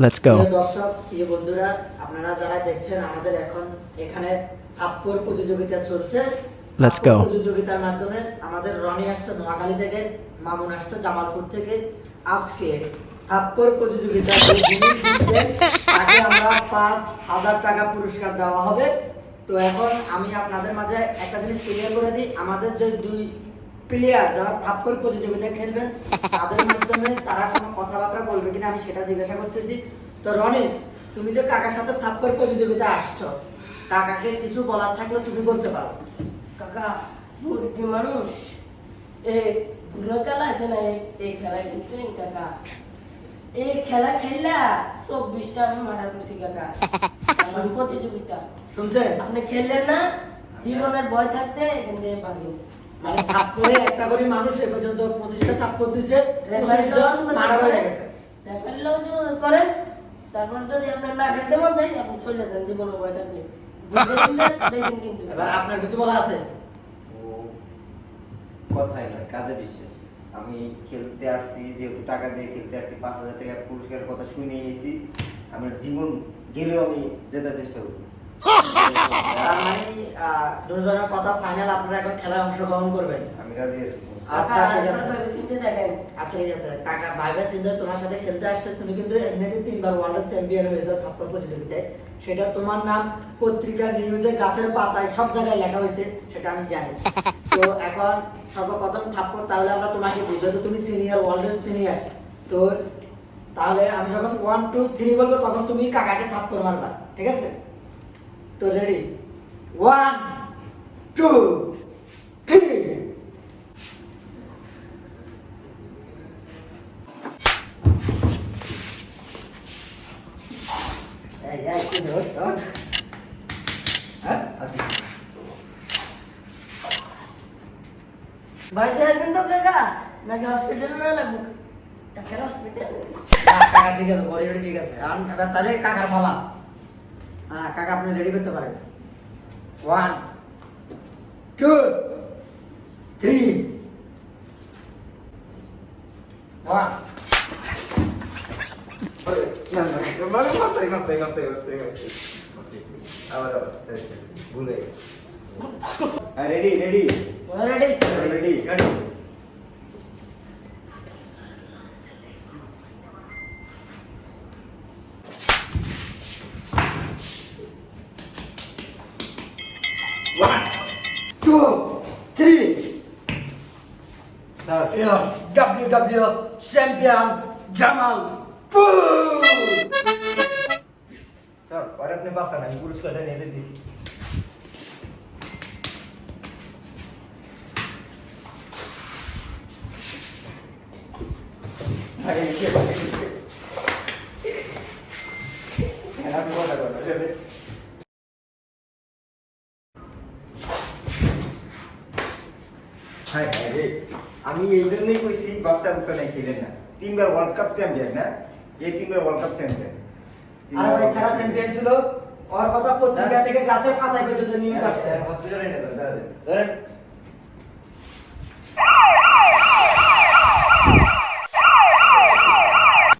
Go. প্রিয় দর্শক প্রিয় বন্ধুরা আপনারা যারা দেখছেন আমাদের এখন এখানে থাপ্পর প্রতিযোগিতা চলছে থাপ্পড় go. প্রতিযোগিতার মাধ্যমে আমাদের রনি আসছে নোয়াখালী থেকে মামুন আসছে জামালপুর থেকে আজকে থাপ্পর প্রতিযোগিতা যে যিনি জিতবেন তাকে আমরা পাঁচ হাজার টাকা পুরস্কার দেওয়া হবে তো এখন আমি আপনাদের মাঝে একটা জিনিস ক্লিয়ার করে দিই আমাদের যে দুই প্লেয়ার যারা থাপ্পর প্রতিযোগিতায় খেলবেন তাদের মাধ্যমে তারা কোনো কথাবার্তা বলবে কিনা আমি সেটা জিজ্ঞাসা করতেছি। তো রনি তুমি যে কাকার সাথে থাপ্পর প্রতিযোগিতায় আসছো। কাকাকে কিছু বলার থাকলে তুমি বলতে পারো। কাকা মুরগি মানুষ এ বুড়ো খেলা আছে না এই- খেলা খেলতেন কাকা? এই খেলা খেললা চব্বিশটা আমি মার্ডার করছি কাকা। প্রতিযোগিতা। শুনছেন? আপনি খেললেন না জীবনের ভয় থাকতে এখান থেকে মানে একটা করে মানুষ এ পর্যন্ত পঁচিশটা দিছে পঁচিশ জন মার্ডার হয়ে গেছে। রেফারি লোক যদি করেন তারপর যদি আপনার না খেলতে মন চাই আপনি চলে যান ভয় থাকলে দেখেন কিন্তু। এবার আপনার কিছু বলা আছে? কথাই নয় কাজে বিশ্বাস। আমি খেলতে আসছি যেহেতু টাকা দিয়ে খেলতে আসছি পাঁচ হাজার টাকার পুরস্কারের কথা শুনে এসেছি আমার জীবন গেলেও আমি জেতার চেষ্টা করব। দুজনের কথা ফাইনাল আপনারা এখন খেলায় অংশগ্রহণ করবেন। আমি রাজি আছি। আচ্ছা ঠিক আছে। আচ্ছা ঠিক আছে। কাকা ভাইবা সিন্ধু তোমার সাথে খেলতে আসছে তুমি কিন্তু এমনিতে তিনবার ওয়ার্ল্ড চ্যাম্পিয়ন হয়েছে থাপ্পর প্রতিযোগিতায়। সেটা তোমার নাম পত্রিকা নিউজে গাছের পাতায় সব জায়গায় লেখা হয়েছে সেটা আমি জানি। তো এখন সর্বপ্রথম থাপ্পর তাহলে আমরা তোমাকে যেহেতু তুমি সিনিয়র ওয়ার্ল্ডের সিনিয়র তো তাহলে আমি যখন ওয়ান টু থ্রি বলব তখন তুমি কাকাকে থাপ্পর মারবা ঠিক আছে? তো রেডি ওয়ান টু থ্রি আছেন তো কাকা? নাকি হসপিটালে না লাগবো? কাকার হসপিটাল কাকা ঠিক আছে ঠিক আছে। তাহলে কাকার হ্যাঁ কাকা আপনি রেডি করতে পারেন one two three one ready ready ready ready ready one two three sir W champion Jamal sir পরে আপনি বাঁচান আমি পুরস্কারটা নিয়ে দিচ্ছি আমি কথা কথা রে আমি এই জন্যই কইছি বাচ্চা বাচ্চা নাই খেলেন না। তিনবার ওয়ার্ল্ড কাপ চ্যাম্পিয়ন না? এই তিনবার ওয়ার্ল্ড কাপ চ্যাম্পিয়ন আর ভাই ছাড়া চ্যাম্পিয়ন ছিল ওর কথা পত্রিকা থেকে গাছের পাতায় পর্যন্ত নিউজ আসছে। হসপিটালে নিয়ে যান দাঁড়ান ধরেন